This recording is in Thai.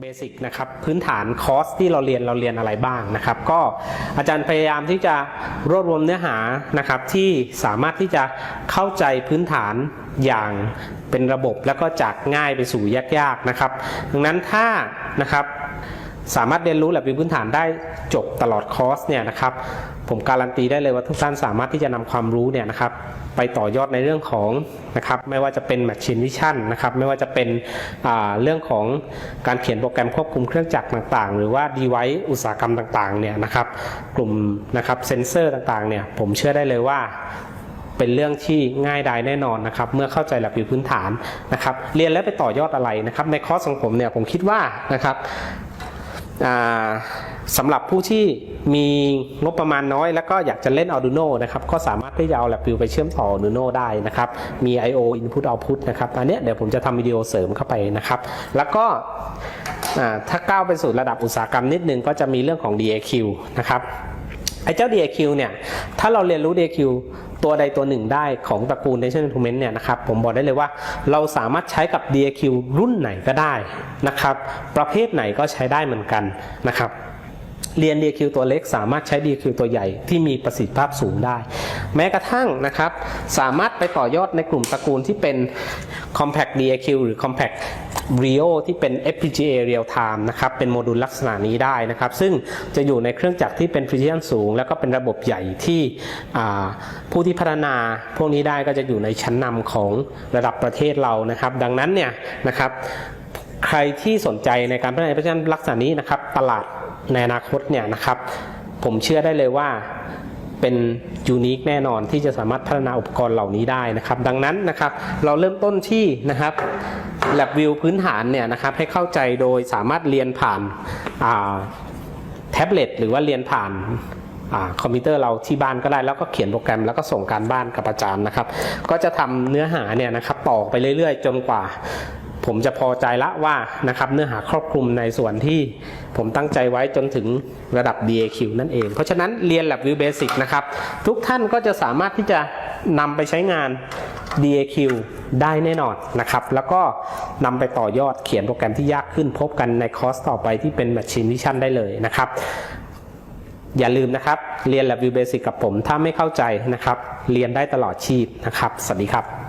เบสิกนะครับพื้นฐานคอร์สที่เราเรียนเราเรียนอะไรบ้างนะครับ ก็อาจารย์พยายามที่จะรวบรวมเนื้อหานะครับ ที่สามารถที่จะเข้าใจพื้นฐานอย่างเป็นระบบแล้วก็จากง่ายไปสู่ยากๆนะครับ ดังนั้นถ้านะครับ สามารถเรียนรู้และมีพื้นฐานได้จบตลอดคอร์สเนี่ยนะครับ ผมการันตีได้เลยว่าทุกท่านสามารถที่จะนำความรู้เนี่ยนะครับไปต่อยอดในเรื่องของนะครับไม่ว่าจะเป็น Machine Vision นะครับไม่ว่าจะเป็นเรื่องของการเขียนโปรแกรมควบคุมเครื่องจักรต่างๆ หรือว่า device อุตสาหกรรมต่างๆเนี่ยนะครับกลุ่มนะครับเซนเซอร์ต่างๆเนี่ยผมเชื่อได้เลยว่าเป็นเรื่องที่ง่ายดายแน่นอนนะครับ เมื่อเข้าใจหลักวิวพื้นฐานนะครับ เรียนแล้วไปต่อยอดอะไรนะครับ ในคอร์สของผมเนี่ยผมคิดว่านะครับ สำหรับผู้ที่มีงบประมาณน้อย แล้วก็อยากจะเล่น Arduino นะครับ ก็สามารถที่จะเอา LabVIEW ไปเชื่อมต่อ Arduino ได้นะครับ มี I/O Input Output นะครับอันนี้เดี๋ยวผมจะทำวิดีโอเสริมเข้าไปนะครับ แล้วก็ถ้าก้าวไปสู่ระดับอุตสาหกรรมนิดนึงก็จะมีเรื่องของ DAQ นะครับไอ้เจ้า DAQ เนี่ย ถ้าเราเรียนรู้ DAQ ตัวใดตัวหนึ่งได้ของตระกูล Nation Instrument เนี่ยนะครับผมบอกได้เลยว่าเราสามารถใช้กับ DAQ รุ่นไหนก็ได้นะครับประเภทไหนก็ใช้ได้เหมือนกันนะครับเรียน DAQ ตัวเล็กสามารถใช้ DAQ ตัวใหญ่ที่มีประสิทธิภาพสูงได้ แม้กระทั่งนะครับ สามารถไปต่อยอดในกลุ่มตระกูลที่เป็น Compact DAQ หรือ Compact Rio ที่เป็น FPGA Real Time นะครับ เป็นโมดูลลักษณะนี้ได้นะครับ ซึ่งจะอยู่ในเครื่องจักรที่เป็น precision สูง แล้วก็เป็นระบบใหญ่ที่ผู้ที่พัฒนาพวกนี้ได้ก็จะอยู่ในชั้นนำของระดับประเทศเรานะครับ ดังนั้นเนี่ยนะครับ ใครที่สนใจในการพัฒนาเพราะฉะนั้นลักษณะนี้นะครับ ตลาดในอนาคตเนี่ยนะครับ ผมเชื่อได้เลยว่า เป็นยูนิคแน่นอนที่จะสามารถพัฒนาอุปกรณ์เหล่านี้ได้นะครับ ดังนั้นนะครับเราเริ่มต้นที่นะครับ Lab View พื้นฐานเนี่ยนะครับให้เข้าใจโดยสามารถเรียนผ่านาแท็บเล็ตหรือว่าเรียนผ่านอคอมพิวเตอร์เราที่บ้านก็ได้แล้วก็เขียนโปรแกรมแล้วก็ส่งการบ้านกับอาจารย์นะครับ ก็จะทำเนื้อหาเนี่ยนะครับต่อไปเรื่อยๆ จนกว่า ผมจะพอใจละว่านะครับเนื้อหาครอบคลุมในส่วนที่ผมตั้งใจไว้จนถึงระดับ DAQ นั่นเอง เพราะฉะนั้นเรียน Lab View Basic นะครับ ทุกท่านก็จะสามารถที่จะนำไปใช้งาน DAQ ได้แน่นอนนะครับ แล้วก็นำไปต่อยอดเขียนโปรแกรมที่ยากขึ้นพบกันในคอร์สต่อไปที่เป็น Machine Vision ได้เลยนะครับอย่าลืมนะครับ เรียน Lab View Basic กับผม ถ้าไม่เข้าใจนะครับ เรียนได้ตลอดชีพนะครับ สวัสดีครับ